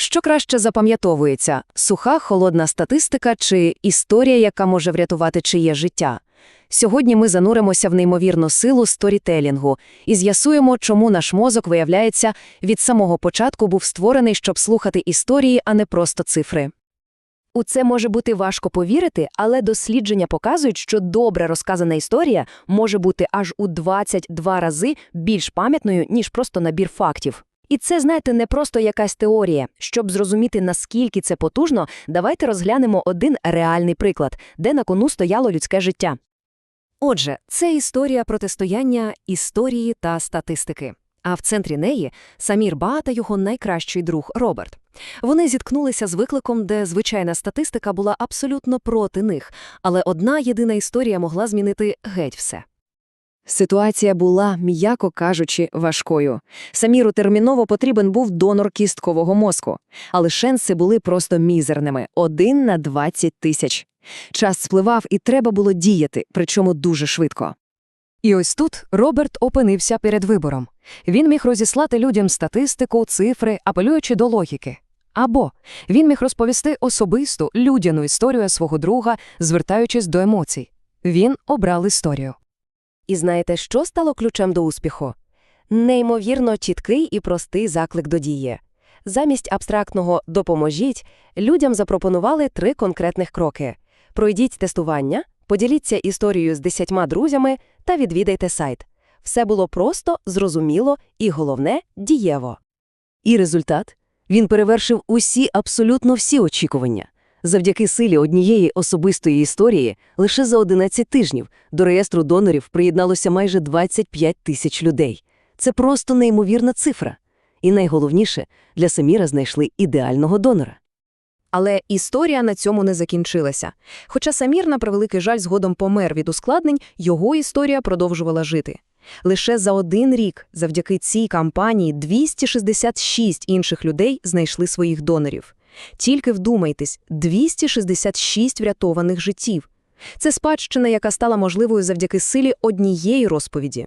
Що краще запам'ятовується – суха, холодна статистика чи історія, яка може врятувати чиє життя? Сьогодні ми зануримося в неймовірну силу сторітелінгу і з'ясуємо, чому наш мозок, виявляється, від самого початку був створений, щоб слухати історії, а не просто цифри. У це може бути важко повірити, але дослідження показують, що добре розказана історія може бути аж у 22 рази більш пам'ятною, ніж просто набір фактів. І це, знаєте, не просто якась теорія. Щоб зрозуміти, наскільки це потужно, давайте розглянемо один реальний приклад, де на кону стояло людське життя. Отже, це історія протистояння історії та статистики. А в центрі неї Самір Ба та його найкращий друг Роберт. Вони зіткнулися з викликом, де звичайна статистика була абсолютно проти них, але одна єдина історія могла змінити геть все. Ситуація була, м'яко кажучи, важкою. Саміру терміново потрібен був донор кісткового мозку, але шанси були просто мізерними – один на 20 тисяч. Час спливав і треба було діяти, причому дуже швидко. І ось тут Роберт опинився перед вибором. Він міг розіслати людям статистику, цифри, апелюючи до логіки. Або він міг розповісти особисту, людяну історію свого друга, звертаючись до емоцій. Він обрав історію. І знаєте, що стало ключем до успіху? Неймовірно чіткий і простий заклик до дії. Замість абстрактного «допоможіть» людям запропонували три конкретних кроки. Пройдіть тестування, поділіться історією з десятьма друзями та відвідайте сайт. Все було просто, зрозуміло і, головне, дієво. І результат? Він перевершив усі, абсолютно всі очікування. Завдяки силі однієї особистої історії лише за 11 тижнів до реєстру донорів приєдналося майже 25 тисяч людей. Це просто неймовірна цифра. І найголовніше, для Саміра знайшли ідеального донора. Але історія на цьому не закінчилася. Хоча Самір, на превеликий жаль, згодом помер від ускладнень, його історія продовжувала жити. Лише за один рік, завдяки цій кампанії, 266 інших людей знайшли своїх донорів. Тільки вдумайтесь, 266 врятованих життів. Це спадщина, яка стала можливою завдяки силі однієї розповіді.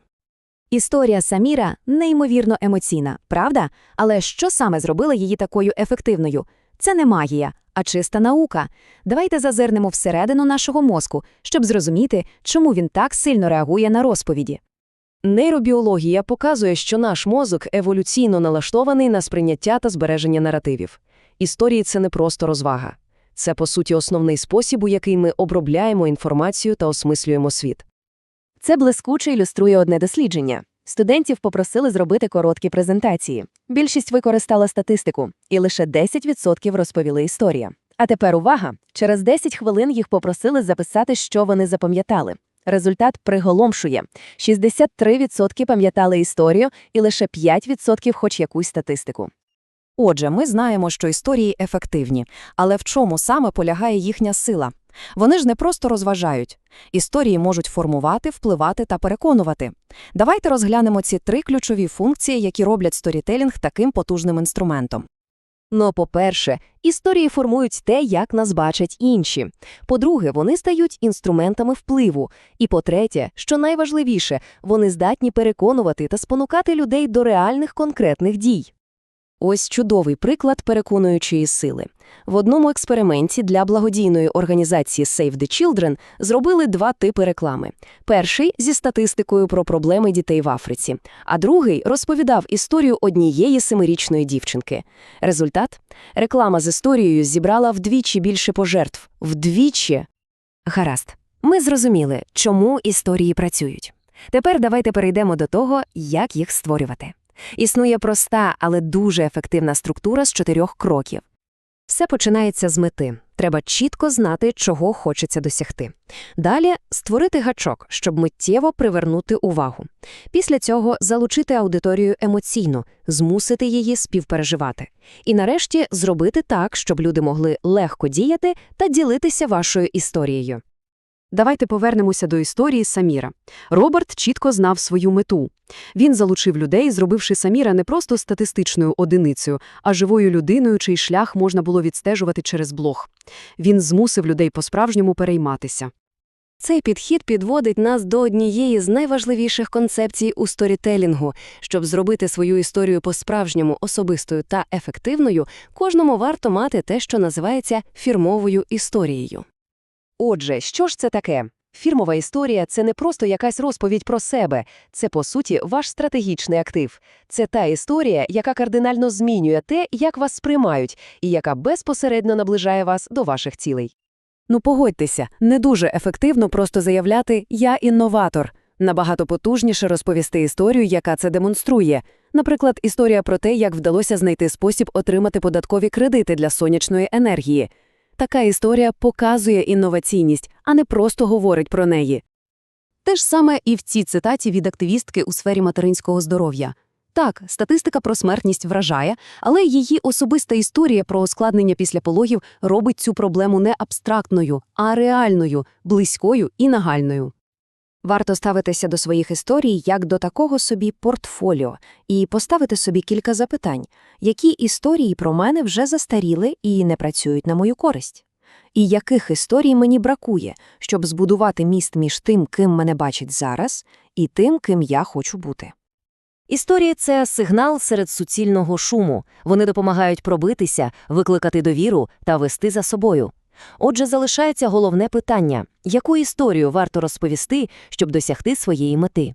Історія Саміра неймовірно емоційна, правда? Але що саме зробило її такою ефективною? Це не магія, а чиста наука. Давайте зазирнемо всередину нашого мозку, щоб зрозуміти, чому він так сильно реагує на розповіді. Нейробіологія показує, що наш мозок еволюційно налаштований на сприйняття та збереження наративів. Історії – це не просто розвага. Це, по суті, основний спосіб, у який ми обробляємо інформацію та осмислюємо світ. Це блискуче ілюструє одне дослідження. Студентів попросили зробити короткі презентації. Більшість використала статистику, і лише 10% розповіли історія. А тепер увага! Через 10 хвилин їх попросили записати, що вони запам'ятали. Результат приголомшує. 63% пам'ятали історію і лише 5% хоч якусь статистику. Отже, ми знаємо, що історії ефективні, але в чому саме полягає їхня сила? Вони ж не просто розважають. Історії можуть формувати, впливати та переконувати. Давайте розглянемо ці три ключові функції, які роблять сторітелінг таким потужним інструментом. Ну, по-перше, історії формують те, як нас бачать інші. По-друге, вони стають інструментами впливу. І по-третє, що найважливіше, вони здатні переконувати та спонукати людей до реальних конкретних дій. Ось чудовий приклад переконуючої сили. В одному експерименті для благодійної організації Save the Children зробили два типи реклами. Перший – зі статистикою про проблеми дітей в Африці, а другий розповідав історію однієї семирічної дівчинки. Результат – реклама з історією зібрала вдвічі більше пожертв. Вдвічі! Гаразд. Ми зрозуміли, чому історії працюють. Тепер давайте перейдемо до того, як їх створювати. Існує проста, але дуже ефективна структура з чотирьох кроків. Все починається з мети. Треба чітко знати, чого хочеться досягти. Далі створити гачок, щоб миттєво привернути увагу. Після цього залучити аудиторію емоційно, змусити її співпереживати. І нарешті зробити так, щоб люди могли легко діяти та ділитися вашою історією. Давайте повернемося до історії Саміра. Роберт чітко знав свою мету. Він залучив людей, зробивши Саміра не просто статистичною одиницею, а живою людиною, чий шлях можна було відстежувати через блог. Він змусив людей по-справжньому перейматися. Цей підхід підводить нас до однієї з найважливіших концепцій у сторітелінгу. Щоб зробити свою історію по-справжньому особистою та ефективною, кожному варто мати те, що називається фірмовою історією. Отже, що ж це таке? Фірмова історія – це не просто якась розповідь про себе. Це, по суті, ваш стратегічний актив. Це та історія, яка кардинально змінює те, як вас сприймають, і яка безпосередньо наближає вас до ваших цілей. Ну погодьтеся, не дуже ефективно просто заявляти «я інноватор». Набагато потужніше розповісти історію, яка це демонструє. Наприклад, історія про те, як вдалося знайти спосіб отримати податкові кредити для сонячної енергії. Така історія показує інноваційність, а не просто говорить про неї. Те ж саме і в цій цитаті від активістки у сфері материнського здоров'я. Так, статистика про смертність вражає, але її особиста історія про ускладнення після пологів робить цю проблему не абстрактною, а реальною, близькою і нагальною. Варто ставитися до своїх історій як до такого собі портфоліо і поставити собі кілька запитань, які історії про мене вже застаріли і не працюють на мою користь, і яких історій мені бракує, щоб збудувати міст між тим, ким мене бачить зараз, і тим, ким я хочу бути. Історії – це сигнал серед суцільного шуму. Вони допомагають пробитися, викликати довіру та вести за собою. Отже, залишається головне питання – яку історію варто розповісти, щоб досягти своєї мети?